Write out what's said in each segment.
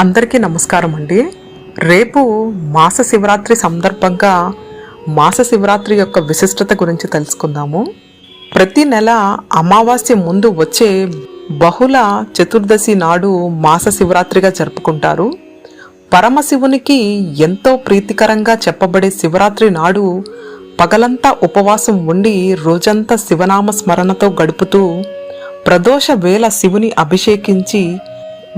అందరికీ నమస్కారం అండి. రేపు మాస శివరాత్రి సందర్భంగా మాస శివరాత్రి యొక్క విశిష్టత గురించి తెలుసుకుందాము. ప్రతి నెల అమావాస్య ముందు వచ్చే బహుళ చతుర్దశి నాడు మాస శివరాత్రిగా జరుపుకుంటారు. పరమశివునికి ఎంతో ప్రీతికరంగా చెప్పబడే శివరాత్రి నాడు పగలంతా ఉపవాసం ఉండి రోజంతా శివనామ స్మరణతో గడుపుతూ ప్రదోష వేళ శివుని అభిషేకించి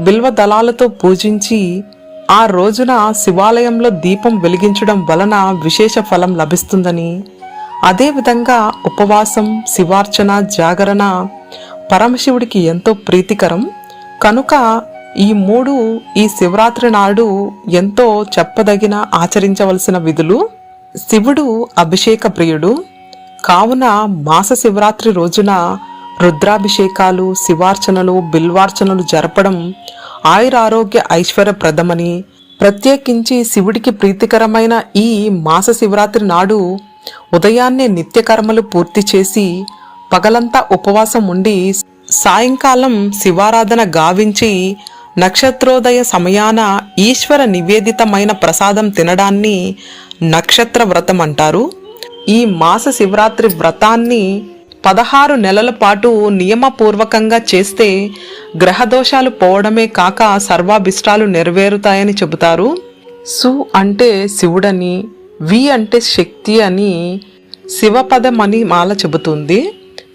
బిల్వ దళాలతో పూజించి ఆ రోజున శివాలయంలో దీపం వెలిగించడం వలన విశేష ఫలం లభిస్తుందని అదేవిధంగా ఉపవాసం శివార్చన జాగరణ పరమశివుడికి ఎంతో ప్రీతికరం. కనుక ఈ మూడు ఈ శివరాత్రి నాడు ఎంతో చెప్పదగిన ఆచరించవలసిన విధులు. శివుడు అభిషేక ప్రియుడు. కావున మాస శివరాత్రి రోజున రుద్రాభిషేకాలు శివార్చనలు బిల్వార్చనలు జరపడం ఆయురారోగ్య ఐశ్వర్యప్రదమని ప్రత్యేకించి శివుడికి ప్రీతికరమైన ఈ మాస శివరాత్రి నాడు ఉదయాన్నే నిత్యకర్మలు పూర్తి చేసి పగలంతా ఉపవాసం ఉండి సాయంకాలం శివారాధన గావించి నక్షత్రోదయ సమయాన ఈశ్వర నివేదితమైన ప్రసాదం తినడాన్ని నక్షత్ర వ్రతం అంటారు ఈ మాస శివరాత్రి వ్రతాన్ని పదహారు నెలల పాటు నియమపూర్వకంగా చేస్తే గ్రహదోషాలు పోవడమే కాక సర్వాభిష్టాలు నెరవేరుతాయని చెబుతారు. సు అంటే శివుడని వి అంటే శక్తి అని శివపదం అని మాల చెబుతుంది.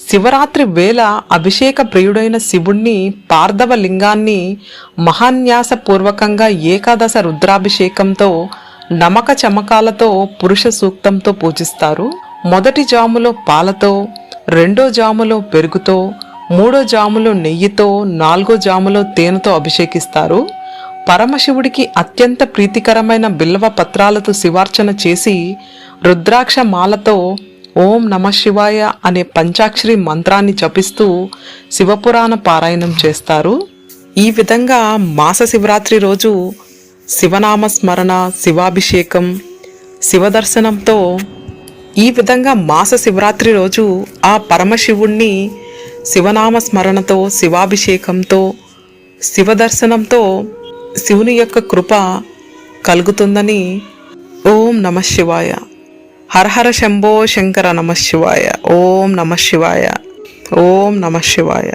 శివరాత్రి వేళ అభిషేక ప్రియుడైన శివుణ్ణి పార్థవ లింగాన్ని మహాన్యాసపూర్వకంగా ఏకాదశ రుద్రాభిషేకంతో నమక చమకాలతో పురుష సూక్తంతో పూజిస్తారు. మొదటి జాములో పాలతో రెండో జాములో పెరుగుతో మూడో జాములో నెయ్యితో నాలుగో జాములో తేనెతో అభిషేకిస్తారు. పరమశివుడికి అత్యంత ప్రీతికరమైన బిల్వ పత్రాలతో శివార్చన చేసి రుద్రాక్ష మాలతో ఓం నమ శివాయ అనే పంచాక్షరి మంత్రాన్ని జపిస్తూ శివపురాణ పారాయణం చేస్తారు. ఈ విధంగా మాస శివరాత్రి రోజు శివనామ స్మరణ శివాభిషేకం శివదర్శనంతో ఈ విధంగా మాస శివరాత్రి రోజు ఆ పరమశివుణ్ణి శివనామ స్మరణతో శివాభిషేకంతో శివదర్శనంతో శివుని యొక్క కృప కలుగుతుందని ఓం నమ శివాయ. హరహర శంభో శంకర నమ శివాయ. ఓం నమ శివాయ. ఓం నమ శివాయ.